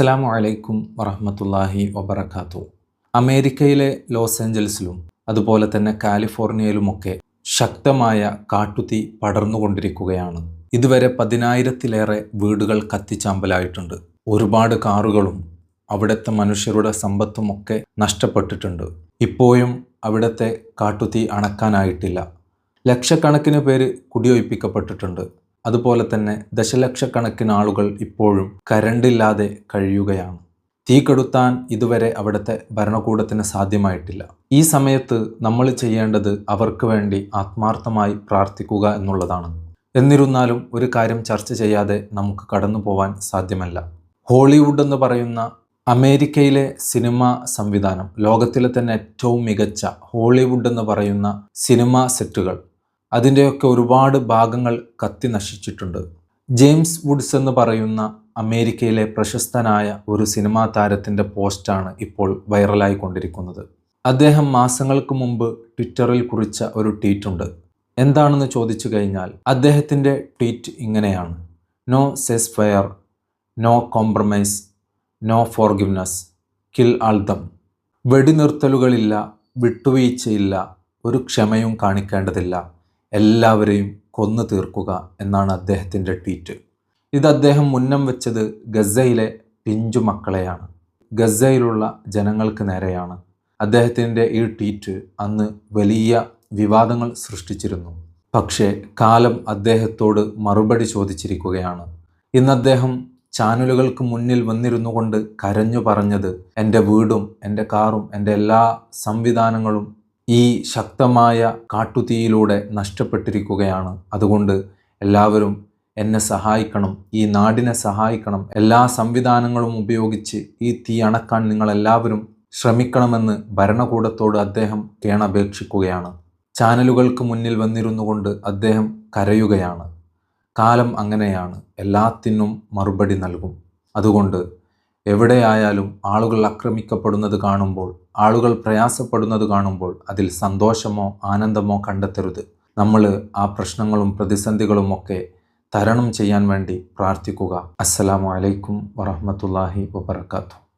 അസ്സലാമു അലൈക്കും വറഹമത്തല്ലാഹി വബർക്കാത്തു അമേരിക്കയിലെ ലോസ് ഏഞ്ചൽസിലും അതുപോലെ തന്നെ കാലിഫോർണിയയിലുമൊക്കെ ശക്തമായ കാട്ടുതീ പടർന്നുകൊണ്ടിരിക്കുകയാണ്. ഇതുവരെ പതിനായിരത്തിലേറെ വീടുകൾ കത്തിച്ചാമ്പലായിട്ടുണ്ട്. ഒരുപാട് കാറുകളും അവിടുത്തെ മനുഷ്യരുടെ സമ്പത്തുമൊക്കെ നഷ്ടപ്പെട്ടിട്ടുണ്ട്. ഇപ്പോഴും അവിടുത്തെ കാട്ടുതീ അണക്കാനായിട്ടില്ല. ലക്ഷക്കണക്കിന് പേര് കുടിയൊഴിപ്പിക്കപ്പെട്ടിട്ടുണ്ട്. അതുപോലെ തന്നെ ദശലക്ഷക്കണക്കിന് ആളുകൾ ഇപ്പോഴും കരണ്ടില്ലാതെ കഴിയുകയാണ്. തീ കെടുത്താൻ ഇതുവരെ അവിടുത്തെ ഭരണകൂടത്തിന് സാധ്യമായിട്ടില്ല. ഈ സമയത്ത് നമ്മൾ ചെയ്യേണ്ടത് അവർക്ക് വേണ്ടി ആത്മാർത്ഥമായി പ്രാർത്ഥിക്കുക എന്നുള്ളതാണ്. എന്നിരുന്നാലും ഒരു കാര്യം ചർച്ച ചെയ്യാതെ നമുക്ക് കടന്നു പോവാൻ സാധ്യമല്ല. ഹോളിവുഡ് എന്ന് പറയുന്ന അമേരിക്കയിലെ സിനിമാ സംവിധാനം ലോകത്തിലെ തന്നെ ഏറ്റവും മികച്ച ഹോളിവുഡ് എന്ന് പറയുന്ന സിനിമാ സെറ്റുകൾ അതിന്റെയൊക്കെ ഒരുപാട് ഭാഗങ്ങൾ കത്തി നശിച്ചിട്ടുണ്ട്. ജെയിംസ് വുഡ്സ് എന്ന് പറയുന്ന അമേരിക്കയിലെ പ്രശസ്തനായ ഒരു സിനിമാ താരത്തിന്റെ പോസ്റ്റാണ് ഇപ്പോൾ വൈറലായി കൊണ്ടിരിക്കുന്നത്. അദ്ദേഹം മാസങ്ങൾക്ക് മുമ്പ് ട്വിറ്ററിൽ കുറിച്ച ഒരു ട്വീറ്റുണ്ട്. എന്താണെന്ന് ചോദിച്ചു കഴിഞ്ഞാൽ അദ്ദേഹത്തിന്റെ ട്വീറ്റ് ഇങ്ങനെയാണ്. No ceasefire no compromise no forgiveness kill all them. വെടിനിർത്തലുകളില്ല വിട്ടുവീഴ്ചയില്ല ഒരു ക്ഷമയും കാണിക്കേണ്ടതില്ല. എല്ലാവരെയും കൊന്നു തീർക്കുക എന്നാണ് അദ്ദേഹത്തിന്റെ ട്വീറ്റ്. ഇത് അദ്ദേഹം മുന്നം വെച്ചത് ഗസയിലെ പിഞ്ചു മക്കളെയാണ്. ഗസയിലുള്ള ജനങ്ങൾക്ക് നേരെയാണ്. അദ്ദേഹത്തിന്റെ ഈ ട്വീറ്റ് അന്ന് വലിയ വിവാദങ്ങൾ സൃഷ്ടിച്ചിരുന്നു. പക്ഷേ കാലം അദ്ദേഹത്തോട് മറുപടി ചോദിച്ചിരിക്കുകയാണ്. ഇന്ന് അദ്ദേഹം ചാനലുകൾക്ക് മുന്നിൽ വന്നിരുന്നു കൊണ്ട് കരഞ്ഞു പറഞ്ഞത് എന്റെ വീടും എന്റെ കാറും എന്റെ എല്ലാ സംവിധാനങ്ങളും ഈ ശക്തമായ കാട്ടുതീയിലൂടെ നഷ്ടപ്പെട്ടിരിക്കുകയാണ്. അതുകൊണ്ട് എല്ലാവരും എന്നെ സഹായിക്കണം ഈ നാടിനെ സഹായിക്കണം. എല്ലാ സംവിധാനങ്ങളും ഉപയോഗിച്ച് ഈ തീ അണക്കാൻ നിങ്ങളെല്ലാവരും ശ്രമിക്കണമെന്ന് ഭരണകൂടത്തോട് അദ്ദേഹം കേണപേക്ഷിക്കുകയാണ്. ചാനലുകൾക്ക് മുന്നിൽ വന്നിരുന്നു കൊണ്ട് അദ്ദേഹം കരയുകയാണ്. കാലം അങ്ങനെയാണ്. എല്ലാത്തിനും മറുപടി നൽകും. അതുകൊണ്ട് എവിടെയായാലും ആളുകൾ ആക്രമിക്കപ്പെടുന്നത് കാണുമ്പോൾ ആളുകൾ പ്രയാസപ്പെടുന്നത് കാണുമ്പോൾ അതിൽ സന്തോഷമോ ആനന്ദമോ കണ്ടെത്തരുത്. നമ്മൾ ആ പ്രശ്നങ്ങളും പ്രതിസന്ധികളും ഒക്കെ തരണം ചെയ്യാൻ വേണ്ടി പ്രാർത്ഥിക്കുക. അസ്സലാമു അലൈക്കും വറഹമത്തല്ലാഹി വബർക്കാത്തു